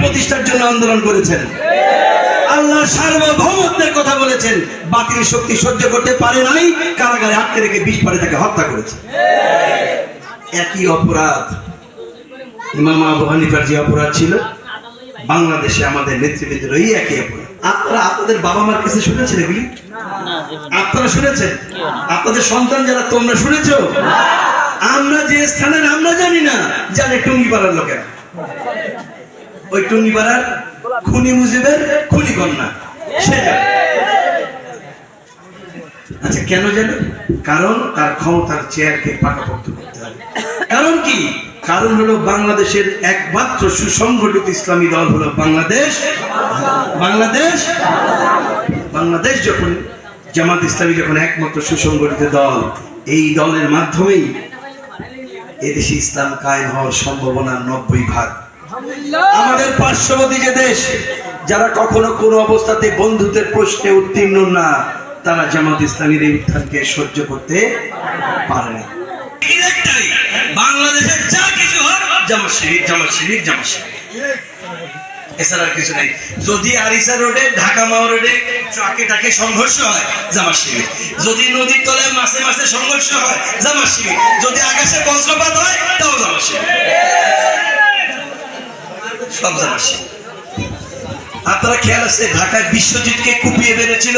প্রতিষ্ঠার জন্য আন্দোলন করেছেন। আল্লাহ সার্বভৌমত্বের কথা বলেছেন। বাতিল শক্তি সহ্য করতে পারে নাই কারাগারে আটকে রেখে বিষ পারে তাকে হত্যা করেছে। একই অপরাধ। ইমাম আবু হানিফার যে অপরাধ ছিল বাংলাদেশে আমাদের নেতৃবৃন্দের ওই একই অপরাধ। আপনারা আপনাদের বাবা মার কাছে শুনেছেন এগুলি? আপনারা শুনেছেন? আপনাদের সন্তান যারা তোমরা শুনেছো? আমরা যে স্থানের, আমরা জানি না জানে টুঙ্গি পাড়ার লোকেরা। ওই টুঙ্গি পাড়ার খুনি মুজিবের খুনি কন্যা। সে আচ্ছা কেন জানে? কারণ তার ক্ষমতার চেয়ারকে পাকাপোক্ত করতে হবে কারণ কি? কারণ হলো বাংলাদেশের একমাত্র সুসংগঠিত ইসলামী দল হলো বাংলাদেশ। বাংলাদেশ। বাংলাদেশ যখন জামাত ইসলামী যখন একমাত্র সুসংগঠিত দল, এই দলের মাধ্যমেই এদেশে ইসলাম কায়েম হওয়ার সম্ভাবনা নব্বই ভাগ। আমাদের পার্শ্ববর্তী যে দেশ যারা কখনো কোনো অবস্থাতে বন্ধুদের প্রশ্নে উত্তীর্ণ না তারা জামাত ইসলামীর এই উত্থানকে সহ্য করতে পারে না। বাংলাদেশের যা কিছু হয় জামাত শিবির জামাত শিবির জামাত শিবির। এছাড়া কিছু নেই। যদি আরিসা রোডে, ঢাকা মাও রোডে ট্রাকে সংঘর্ষ হয়, জামাত শিবির। যদি নদীর মাসে মাসে সংঘর্ষ হয়, জামাত শিবির। যদি আকাশে বজ্রপাত হয়, তাও জামাত শিবির। সব জামাত শিবির। আপনারা খেয়াল আছে, ঢাকায় বিশ্বজিৎকে কুপিয়ে বেড়েছিল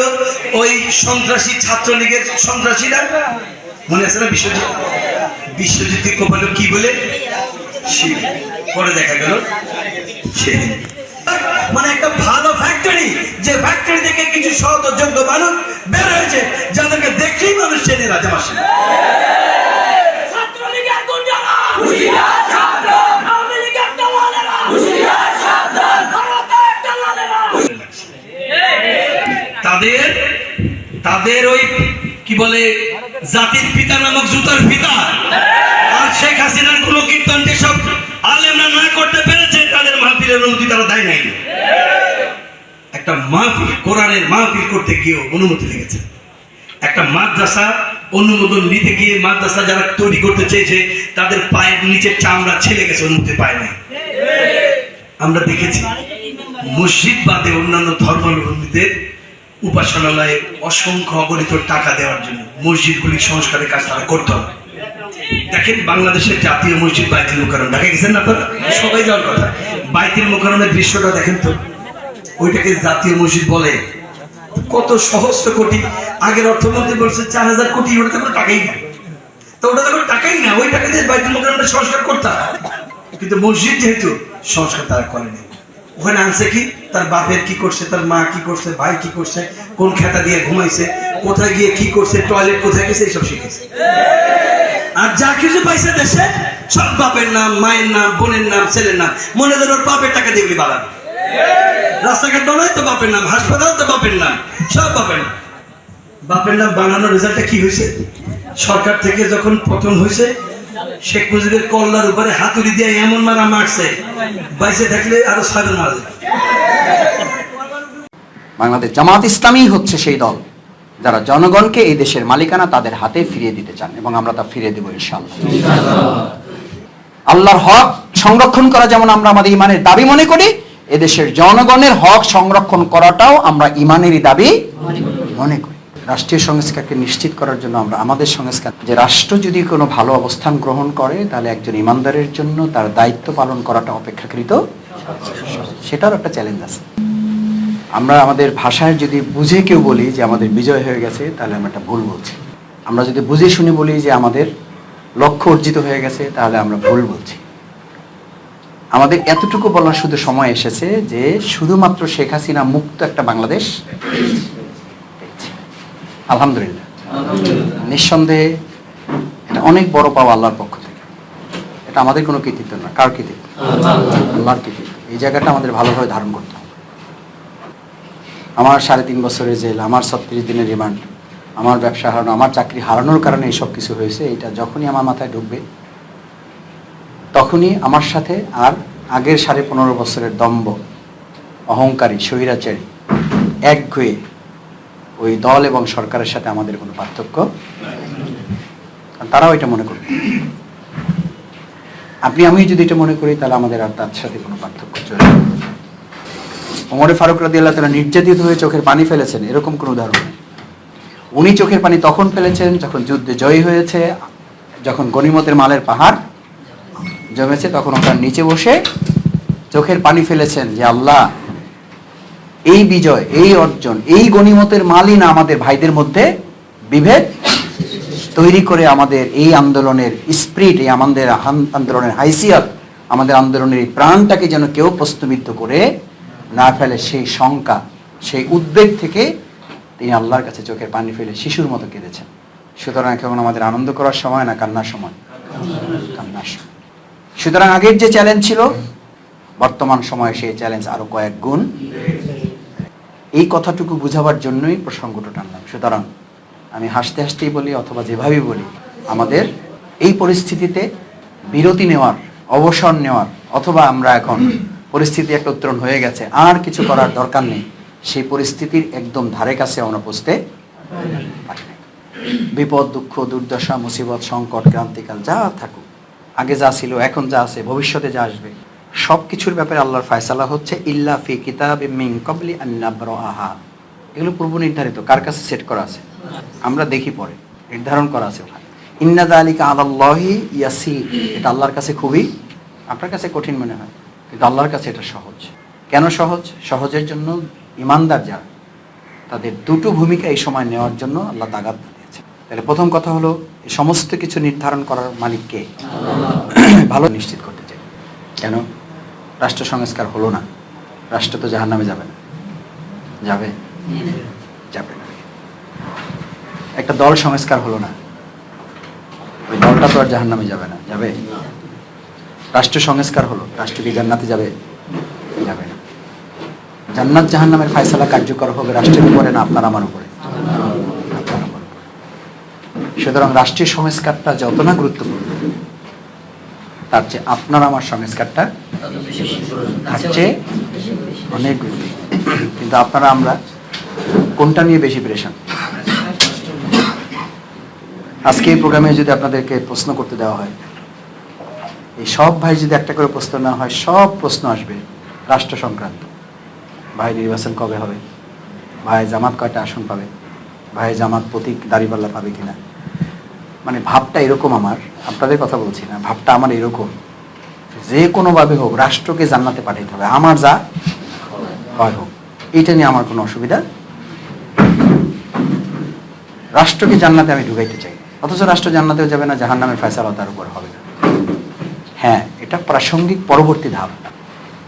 ওই সন্ত্রাসী ছাত্রলীগের সন্ত্রাসীরা? মনে আছে না বিশ্বজিৎ? বিশ্বজিৎকে কোপালো কি বলে? পরে দেখা গেল মানে একটা ভালো ফ্যাক্টরি যে ফ্যাক্টরি থেকে কিছু সহজ যোগ্য মানুষ বের হয়েছে যাদেরকে দেখলেই মানুষ চেনে রাজা মাসে তাদের তাদের ওই কি বলে জাতির পিতা নামক জুতার পিতা। আর শেখ হাসিনার কোন কীর্তন সব আলেমরা না করতে পেরেছে মাহফিলের অনুমতি তারা দেয় নাই? একটা মাহফিল, কোরআনের মাহফিল করতে গিয়েও অনুমতি লেগেছে। একটা মাদ্রাসা অনুমোদন নিতে গিয়ে মাদ্রাসা যারা তৈরি করতে চেয়েছে, তাদের পায়ের নিচে চামড়া ছেলে গেছে, অনুমতি পায় নাই। আমরা দেখেছি, মসজিদ বাদে অন্যান্য ধর্মাবলম্বীদের উপাসনালয়ে অসংখ্য অগণিত টাকা দেওয়ার জন্য মসজিদগুলি সংস্কারের কাজ তারা করতে হবে দেখেন বাংলাদেশের জাতীয় মসজিদ বাইতুল মোকারম ঢাকা গেছেন না আপনারা? সবাই যাওয়ার কথা। বাইতুল মোকারমের দৃশ্যটা দেখেন তো। ওইটাকে জাতীয় মসজিদ বলে। কত সহস্র কোটি। আগের অর্থমন্ত্রী বলছে চার হাজার কোটি, ওটা তো টাকাই না। তো ওটা তো টাকাই না। ওই টাকা দিয়ে বাইতুল মোকারমটা সংস্কার করতে হয়। কিন্তু মসজিদ যেহেতু সংস্কার তারা করেনি। ওখানে আনছে কি? তার বাপের কি করছে? তার মা কি করছে? ভাই কি করছে? কোন খেতা দিয়ে ঘুমাইছে? কোথায় গিয়ে কি করছে? টয়লেট কোথায় গেছে? এইসব শিখেছে। আর যা কিছু পাইছে দেশে, সব বাপের নাম, মায়ের নাম, বোনের নাম, ছেলের নাম। মনে ধরো বাপের টাকা দিয়ে বানাবে রাস্তাঘাট বানায় তো বাপের নাম, হাসপাতাল তো বাপের নাম, সব বাপের নাম। বাপের নাম বানানোর রেজাল্টটা কি হয়েছে? সরকার থেকে যখন পতন হয়েছে, শেখ মুজিবের কল্লার উপরে হাতুড়ি দিয়ে এমন মারা মারছে বাইসে থাকলে আরও ছয়জন মারা বাংলাদেশ জামাত ইসলামী হচ্ছে সেই দল। যারা জনগণকে এই দেশের মালিকানা তাদের হাতে ফিরিয়ে দিতে চান এবং আমরা তা ফিরিয়ে দেবো ইনশাআল্লাহ। আল্লাহর হক সংরক্ষণ করা যেমন আমরা আমাদের ইমানের দাবি মনে করি, এদেশের জনগণের হক সংরক্ষণ করাটাও আমরা ইমানেরই দাবি মনে করি। রাষ্ট্রীয় সংস্কারকে নিশ্চিত করার জন্য আমরা আমাদের সংস্কার যে রাষ্ট্র যদি কোনো ভালো অবস্থান গ্রহণ করে, তাহলে একজন ইমানদারের জন্য তার দায়িত্ব পালন করাটা অপেক্ষাকৃত সেটার একটা চ্যালেঞ্জ আছে। আমরা আমাদের ভাষায় যদি বুঝে কেউ বলি যে আমাদের বিজয় হয়ে গেছে তাহলে আমরা একটা ভুল বলছি। আমরা যদি বুঝে শুনে বলি যে আমাদের লক্ষ্য অর্জিত হয়ে গেছে তাহলে আমরা ভুল বলছি। আমাদের এতটুকু বলার শুধু সময় এসেছে যে শুধুমাত্র শেখ হাসিনা মুক্ত একটা বাংলাদেশ আলহামদুলিল্লাহ। নিঃসন্দেহে এটা অনেক বড় পাওয়া আল্লাহর পক্ষ থেকে। এটা আমাদের কোনো কৃতিত্ব না। কার কৃতিত্ব? আল্লাহর কৃতিত্ব। এই জায়গাটা আমাদের ভালোভাবে ধারণ করতে আমার সাড়ে তিন বছরের জেল, আমার ছত্রিশ দিনের রিমান্ড, আমার ব্যবসা হারানো, আমার চাকরি হারানোর কারণে এইসব কিছু হয়েছে এটা যখনই আমার মাথায় ঢুকবে, তখনই আমার সাথে আর আগের সাড়ে পনেরো বছরের দম্ভ, অহংকারী, স্বৈরাচারী একঘয়ে ওই দল এবং সরকারের সাথে আমাদের কোনো পার্থক্য তারাও এটা মনে করবে আপনি আমি যদি এটা মনে করি, তাহলে আমাদের আর তার সাথে কোনো পার্থক্য চলে। ওমরে ফারুক রাদি আল্লাহ তালা নির্যাতিত হয়ে চোখের পানি ফেলেছেন, এরকম কোনো উদাহরণ নেই। উনি চোখের পানি তখন ফেলেছেন যখন যুদ্ধে জয়ী হয়েছে, যখন গনিমতের মালের পাহাড় জমেছে, তখন ওটার নিচে বসে চোখের পানি ফেলেছেন যে, আল্লাহ, এই বিজয়, এই অর্জন, এই গনিমতের মালই না আমাদের ভাইদের মধ্যে বিভেদ তৈরি করে আমাদের এই আন্দোলনের স্প্রিট, এই আমাদের আন- আন্দোলনের হাইসিয়াত, আমাদের আন্দোলনের এই প্রাণটাকে যেন কেউ প্রশ্নবিদ্ধ করে না ফেলে সেই শঙ্কা, সেই উদ্বেগ থেকে তিনি আল্লাহর কাছে চোখের পানি ফেলে শিশুর মতো কেঁদেছেন। সুতরাং এখন আমাদের আনন্দ করার সময় না কান্নার সময়? কান্নার সময়। সুতরাং আগের যে চ্যালেঞ্জ ছিল, বর্তমান সময়ে সেই চ্যালেঞ্জ আরও কয়েক গুণ। এই কথাটুকু বুঝাবার জন্যই প্রসঙ্গটা টানলাম সুতরাং আমি হাসতে হাসতেই বলি অথবা যেভাবেই বলি, আমাদের এই পরিস্থিতিতে বিরতি নেওয়ার, অবসর নেওয়ার, অথবা আমরা এখন পরিস্থিতি একটা উত্তরণ হয়ে গেছে। আর কিছু করার দরকার নেই। সেই পরিস্থিতির একদম ধারে কাছে আমরা পৌঁছতে বিপদ, দুঃখ, দুর্দশা, মুসিবত, সংকট, ক্রান্তিকাল, যা থাকুক, আগে যা ছিল, এখন যা আছে, ভবিষ্যতে যা আসবে সব কিছুর ব্যাপারে আল্লাহর ফায়সালা হচ্ছে, ইল্লা ফি কিতাব মিন কবলি আহা এগুলো পূর্ব নির্ধারিত। কার কাছে সেট করা আছে? আমরা দেখি পরে। নির্ধারণ করা আছে ওখানে। ইন্নাদ আলিকা আল্লাহি ইয়াসি এটা আল্লাহর কাছে খুবই, আপনার কাছে কঠিন মনে হয়। কিন্তু আল্লাহর কাছে এটা সহজ। কেন সহজ? সহজের জন্য ইমানদার যারা, তাদের দুটো ভূমিকা এই সময় নেওয়ার জন্য আল্লাহ তাগাদ দিয়েছে তাহলে প্রথম কথা হলো, এই সমস্ত কিছু নির্ধারণ করার মালিককে ভালো নিশ্চিত করতে চাই। কেন? রাষ্ট্র সংস্কার হলো না। রাষ্ট্র তো জাহার নামে যাবে না। যাবে? যাবে না। একটা দল সংস্কার হলো না। ওই দলটা তো আর জাহার নামে যাবে না। যাবে? রাষ্ট্র সংস্কার হলো, রাষ্ট্র কি জান্নাতে যাবে যাবে না। জান্নাত জাহান্নামের ফায়সালা কার্যকর হবে রাষ্ট্রের উপরে না আপনার আমার উপরে। সুতরাং রাষ্ট্রীয় সংস্কারটা যত না গুরুত্বপূর্ণ, তার চেয়ে আপনার আমার সংস্কারটা তার চেয়ে অনেক কিন্তু আপনারা আমরা কোনটা নিয়ে বেশি প্রেশান? আজকে এই প্রোগ্রামে যদি আপনাদেরকে প্রশ্ন করতে দেওয়া হয় এই সব ভাই যদি একটা করে প্রশ্ন নেওয়া হয়, সব প্রশ্ন আসবে রাষ্ট্র সংক্রান্ত ভাই নির্বাচন কবে হবে? ভাই জামাত কয়টা আসন পাবে? ভাই জামাত প্রতীক দাড়িপাল্লা পাবে কিনা? মানে ভাবটা এরকম আমার, আপনাদের কথা বলছি না, ভাবটা আমার এরকম। যে কোনোভাবে হোক, রাষ্ট্রকে জান্নাতে পাঠাইতে হবে। আমার যা হয় হোক, এইটা নিয়ে আমার কোনো অসুবিধা রাষ্ট্রকে জান্নাতে আমি ঢুকাইতে চাই। অথচ রাষ্ট্র জান্নাতেও যাবে না জাহান নামের ফয়সালা তার উপর হবে না। হ্যাঁ এটা প্রাসঙ্গিক পরবর্তী ধাপ।